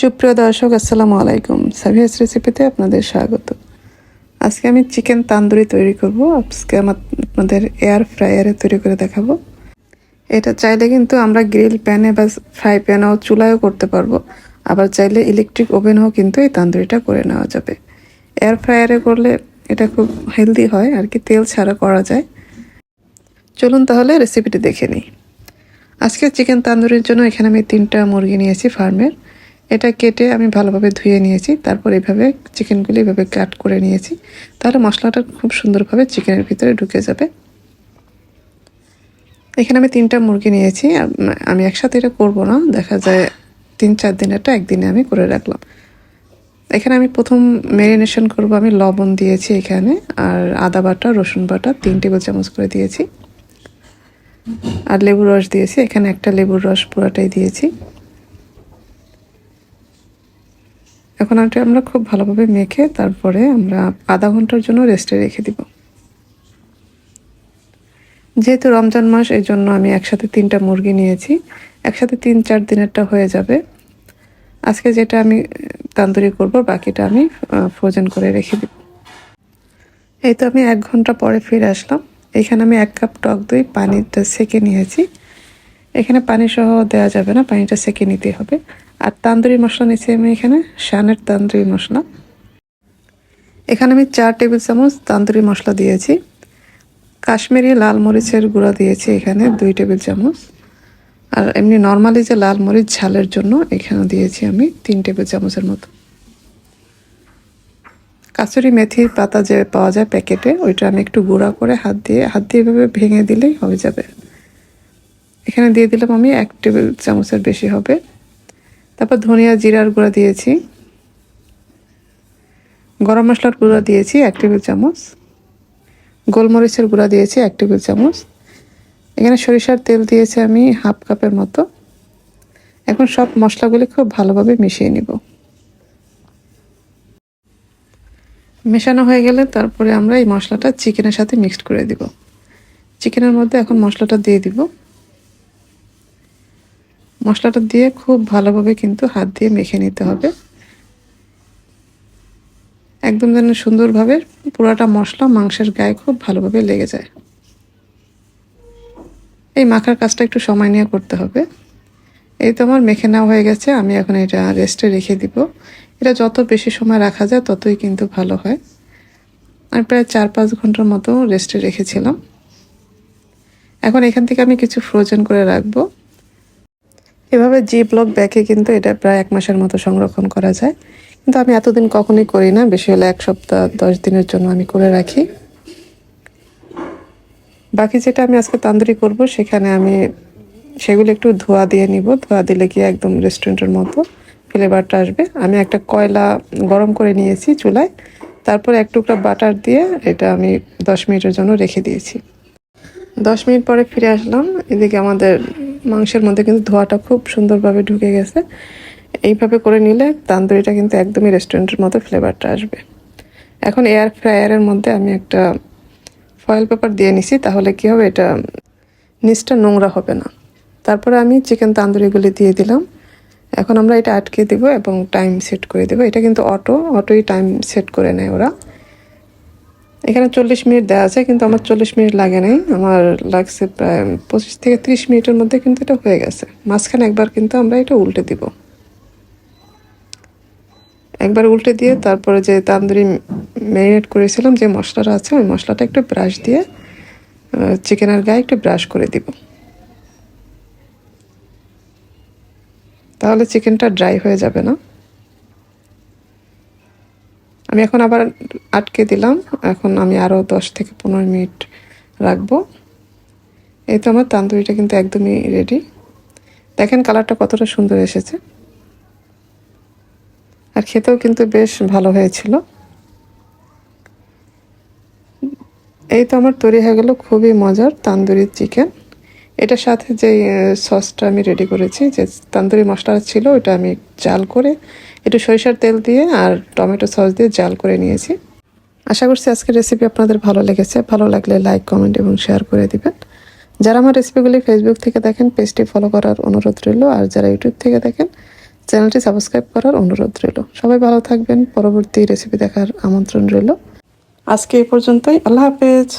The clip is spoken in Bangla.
সুপ্রিয় দর্শক, আসসালামু আলাইকুম। সাভিয়াস রেসিপিতে আপনাদের স্বাগত। আজকে আমি চিকেন তান্দুরি তৈরি করব। আজকে আমার আপনাদের এয়ার ফ্রায়ারে তৈরি করে দেখাবো। এটা চাইলে কিন্তু আমরা গ্রিল প্যানে বা ফ্রাই প্যানেও চুলায়ও করতে পারব। আবার চাইলে ইলেকট্রিক ওভেনও কিন্তু এই তান্দুরিটা করে নেওয়া যাবে। এয়ার ফ্রায়ারে করলে এটা খুব হেলদি হয়, আর কি তেল ছাড়া করা যায়। চলুন তাহলে রেসিপিটি দেখে নিই। আজকে চিকেন তান্দুরির জন্য এখানে আমি তিনটা মুরগি নিয়েছি ফার্মের এটা কেটে আমি ভালোভাবে ধুয়ে নিয়েছি, তারপর এইভাবে চিকেনগুলি এভাবে কাট করে নিয়েছি। তাহলে মশলাটা খুব সুন্দরভাবে চিকেনের ভিতরে ঢুকে যাবে। এখানে আমি তিনটা মুরগি নিয়েছি, আমি একসাথে এটা করব না, দেখা যায় তিন চার দিনেরটা একদিনে আমি করে রাখলাম। এখানে আমি প্রথম ম্যারিনেশন করব, আমি লবণ দিয়েছি এখানে, আর আদা বাটা, রসুন বাটা, তিন টেবিল চামচ করে দিয়েছি। আর লেবুর রস দিয়েছি, এখানে একটা লেবুর রস পুরাটাই দিয়েছি। এখন এটা আমরা খুব ভালোভাবে মেখে তারপরে আমরা আধা ঘণ্টার জন্য রেস্টে রেখে দিব। যেহেতু রমজান মাস, এই জন্য আমি একসাথে তিনটা মুরগি নিয়েছি। একসাথে তিন, চার দিনেরটা হয়ে যাবে। আজকে যেটা আমি তান্দুরি করব, বাকিটা আমি ফ্রোজেন করে রেখে দিব। এই তো আমি এক ঘণ্টা পরে ফিরে আসলাম। এখানে আমি এক কাপ টক দই, পানিটা সেকে নিয়েছি। এখানে পানি সহ দেওয়া যাবে না, পানিটা সেকে নিতে হবে। আর তান্দুরি মশলা নিয়েছি আমি এখানে, শানের তান্দুরি মশলা। এখানে আমি চার টেবিল চামচ তান্দুরি মশলা দিয়েছি। কাশ্মীরি লাল মরিচের গুঁড়া দিয়েছি এখানে দুই টেবিল চামচ। আর এমনি নর্মালি যে লাল মরিচ ঝালের জন্য এখানে দিয়েছি আমি তিন টেবিল চামচের মতো। কাসুরি মেথির পাতা যে পাওয়া যায় প্যাকেটে, ওইটা আমি একটু গুঁড়া করে হাত দিয়ে হাত দিয়ে এভাবে ভেঙে দিলেই হয়ে যাবে। এখানে দিয়ে দিলাম আমি এক টেবিল চামচের বেশি হবে। তারপর ধনিয়া জিরার গুঁড়া দিয়েছি। গরম মশলার গুঁড়া দিয়েছি এক টেবিল চামচ। গোলমরিচের গুঁড়া দিয়েছি এক টেবিল চামচ। এখানে সরিষার তেল দিয়েছি আমি হাফ কাপের মতো। এখন সব মশলাগুলি খুব ভালোভাবে মিশিয়ে নিব। মেশানো হয়ে গেলে তারপরে আমরা এই মশলাটা চিকেনের সাথে মিক্সড করে দিব। চিকেনের মধ্যে এখন মশলাটা দিয়ে দিব। মশলাটা দিয়ে খুব ভালোভাবে কিন্তু হাত দিয়ে মেখে নিতে হবে। একদম যেন সুন্দরভাবে পুরাটা মশলা মাংসের গায়ে খুব ভালোভাবে লেগে যায়। এই মাখার কাজটা একটু সময় নিয়ে করতে হবে। এই তো আমার মেখে নেওয়া হয়ে গেছে, আমি এখন এটা রেস্টে রেখে দিব। এটা যত বেশি সময় রাখা যায় ততই কিন্তু ভালো হয়। আমি প্রায় চার পাঁচ ঘণ্টার মতো রেস্টে রেখেছিলাম। এখন এখান থেকে আমি কিছু ফ্রোজেন করে রাখব। এভাবে জি ব্লক ব্যাগে কিন্তু এটা প্রায় এক মাসের মতো সংরক্ষণ করা যায়। কিন্তু আমি এতদিন কখনোই করি না, বেশি হলে এক সপ্তাহ, দশ দিনের জন্য আমি করে রাখি। বাকি যেটা আমি আজকে তান্দুরি করব, সেখানে আমি সেগুলো একটু ধোয়া দিয়ে নিব। ধোয়া দিলে গিয়ে একদম রেস্টুরেন্টের মতো ফ্লেভারটা আসবে। আমি একটা কয়লা গরম করে নিয়েছি চুলায়, তারপর এক টুকরা বাটার দিয়ে এটা আমি দশ মিনিটের জন্য রেখে দিয়েছি। দশ মিনিট পরে ফিরে আসলাম। এদিকে আমাদের মাংসের মধ্যে কিন্তু ধোয়াটা খুব সুন্দরভাবে ঢুকে গেছে। এইভাবে করে নিলে তান্দুরিটা কিন্তু একদমই রেস্টুরেন্টের মতো ফ্লেভারটা আসবে। এখন এয়ার ফ্রায়ারের মধ্যে আমি একটা ফয়েল পেপার দিয়ে নিছি, তাহলে কি হবে? এটা নিচটা নোংরা হবে না। তারপরে আমি চিকেন তান্দুরিগুলি দিয়ে দিলাম। এখন আমরা এটা আটকে দিব এবং টাইম সেট করে দেবো। এটা কিন্তু অটো অটোই টাইম সেট করে নেয় ওরা। এখানে চল্লিশ মিনিট দেওয়া আছে, কিন্তু আমার চল্লিশ মিনিট লাগে নাই। আমার লাগছে প্রায় পঁচিশ থেকে ত্রিশ মিনিটের মধ্যে কিন্তু এটা হয়ে গেছে। মাঝখানে একবার কিন্তু আমরা এটা উল্টে দিব। একবার উল্টে দিয়ে তারপরে যে তান্দুরি ম্যারিনেট করেছিলাম, যে মশলাটা আছে, ওই মশলাটা একটু ব্রাশ দিয়ে চিকেনের গায়ে একটু ব্রাশ করে দিব। তাহলে চিকেনটা ড্রাই হয়ে যাবে না। আমি এখন আবার আটকে দিলাম। এখন আমি আরও দশ থেকে পনেরো মিনিট রাখব। এই তো আমার তান্দুরিটা কিন্তু একদমই রেডি দেখেন কালারটা কতটা সুন্দর এসেছে। আর খেতেও কিন্তু বেশ ভালো হয়েছিল। এই তো আমার তৈরি হয়ে গেল খুবই মজার তান্দুরি চিকেন এটার সাথে যে সসটা আমি রেডি করেছি, যে তান্দুরি মশলা ছিল, ওটা আমি জাল করে একটু সরিষার তেল দিয়ে আর টমেটো সস দিয়ে জাল করে নিয়েছি। আশা করছি আজকের রেসিপি আপনাদের ভালো লেগেছে। ভালো লাগলে লাইক কমেন্ট এবং শেয়ার করে দিবেন। যারা আমার রেসিপিগুলি ফেসবুক থেকে দেখেন পেজটি ফলো করার অনুরোধ রইল। আর যারা ইউটিউব থেকে দেখেন চ্যানেলটি সাবস্ক্রাইব করার অনুরোধ রইল। সবাই ভালো থাকবেন। পরবর্তী রেসিপি দেখার আমন্ত্রণ রইল। আজকে এই পর্যন্তই। আল্লাহ হাফেজ।